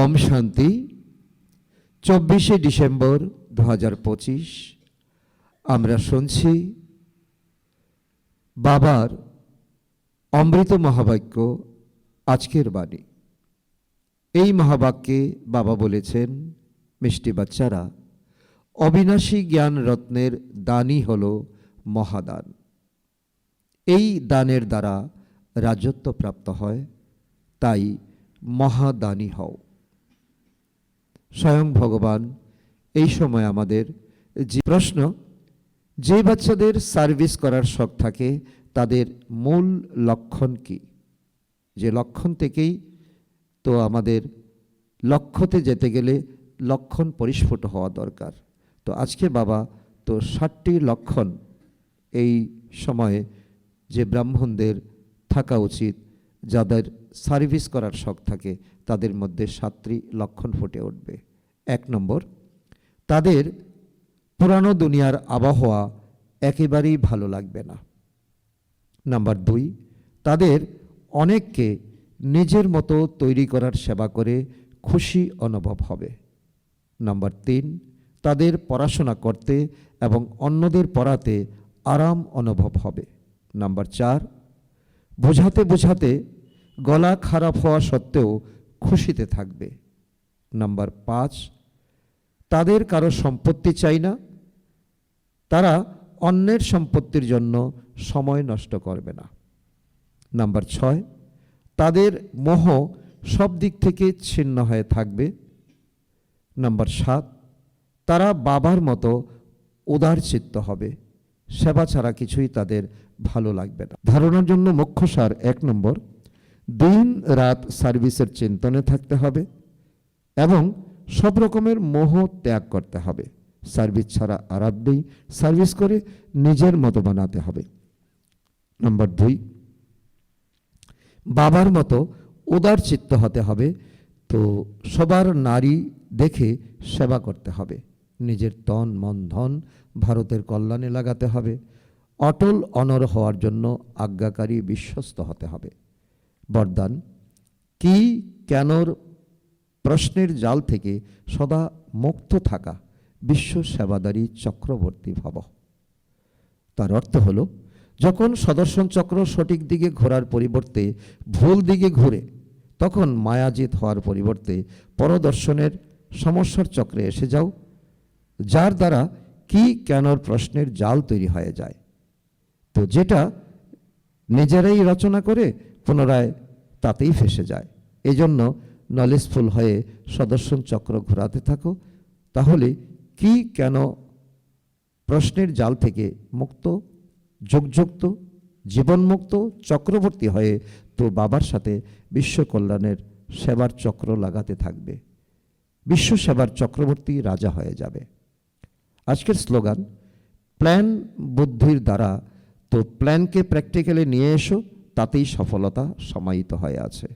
ওম শান্তি। চব্বিশে ডিসেম্বর দু হাজার পঁচিশ, আমরা শুনছি বাবার অমৃত মহাবাক্য, আজকের বাণী। এই মহাবাক্যে বাবা বলেছেন, মিষ্টি বাচ্চারা, অবিনাশী জ্ঞান রত্নের দানই হল মহাদান। এই দানের দ্বারা রাজত্ব প্রাপ্ত হয়, তাই মহাদানী হও। স্বয়ং ভগবান, এই সময় আমাদের যে প্রশ্ন, যে বাচ্চাদের সার্ভিস করার শখ থাকে, তাদের মূল লক্ষণ কি? যে লক্ষণ থেকেই তো আমাদের লক্ষ্যতে যেতে গেলে লক্ষণ পরিস্ফুট হওয়া দরকার। তো আজকে বাবা, তো ষাটটি লক্ষণ এই সময়ে যে ব্রাহ্মণদের থাকা উচিত যাদের সার্ভিস করার শখ থাকে, তাদের মধ্যে সাতটি লক্ষণ ফুটে উঠবে। এক নম্বর, তাদের পুরানো দুনিয়ার আবহাওয়া একেবারেই ভালো লাগবে না। নাম্বার দুই, তাদের অনেককে নিজের মতো তৈরি করার সেবা করে খুশি অনুভব হবে। নাম্বার তিন, তাদের পড়াশোনা করতে এবং অন্যদের পড়াতে আরাম অনুভব হবে। নাম্বার চার বোঝাতে বোঝাতে গলা খারাপ হওয়া সত্ত্বেও খুশিতে থাকবে। নাম্বার পাঁচ, তাদের কারও সম্পত্তি চাই না। তারা অন্যের সম্পত্তির জন্য সময় নষ্ট করবে না। নাম্বার ছয়, তাদের মোহ সব দিক থেকে ছিন্ন হয়ে থাকবে। নাম্বার সাত, তারা বাবার মতো উদারচিত্ত হবে। সেবা ছাড়া কিছুই তাদের ভালো লাগবে না। ধারণার জন্য মুখ্য সার এক নম্বর। দিন রাত সার্ভিসের চিন্তনে থাকতে হবে এবং সব রকমের মোহ ত্যাগ করতে হবে। সার্ভিস ছাড়া আরাপ নেই। সার্ভিস করে নিজের মতো বানাতে হবে। নম্বর দুই। বাবার মতো উদার চিত্ত হতে হবে। তো সবার নারী দেখে সেবা করতে হবে। নিজের তন, মন, ধন ভারতের কল্যাণে লাগাতে হবে। অটল অনর হওয়ার জন্য আজ্ঞাকারী বিশ্বস্ত হতে হবে। বরদান, কি কেনর প্রশ্নের জাল থেকে সদা মুক্ত থাকা বিশ্ব সেবাদারী চক্রবর্তী ভব। তার অর্থ হলো, যখন সদর্শন চক্র সঠিক দিকে ঘোরার পরিবর্তে ভুল দিকে ঘুরে, তখন মায়াজিত হওয়ার পরিবর্তে পরদর্শনের সমস্যার চক্রে এসে যাও। যার দ্বারা কি কেনর প্রশ্নের জাল তৈরি হয়ে যায়। তো যেটা নিজেরাই রচনা করে পুনরায় তাতেই ফেসে যায়। এজন্য নলেজফুল হয়ে সদর্শন চক্র ঘোরাতে থাকো। তাহলে কি কেন প্রশ্নের জাল থেকে মুক্ত, যোগযুক্ত, জীবনমুক্ত, চক্রবর্তী হয়ে তো বাবার সাথে বিশ্ব কল্যাণের সেবার চক্র লাগাতে থাকবে। বিশ্ব সেবার চক্রবর্তী রাজা হয়ে যাবে। আজকের স্লোগান, প্ল্যান বুদ্ধির দ্বারা তো প্ল্যানকে প্র্যাকটিক্যালি নিয়ে এসো, তাতেই সফলতা সমাহিত হয়ে আছে।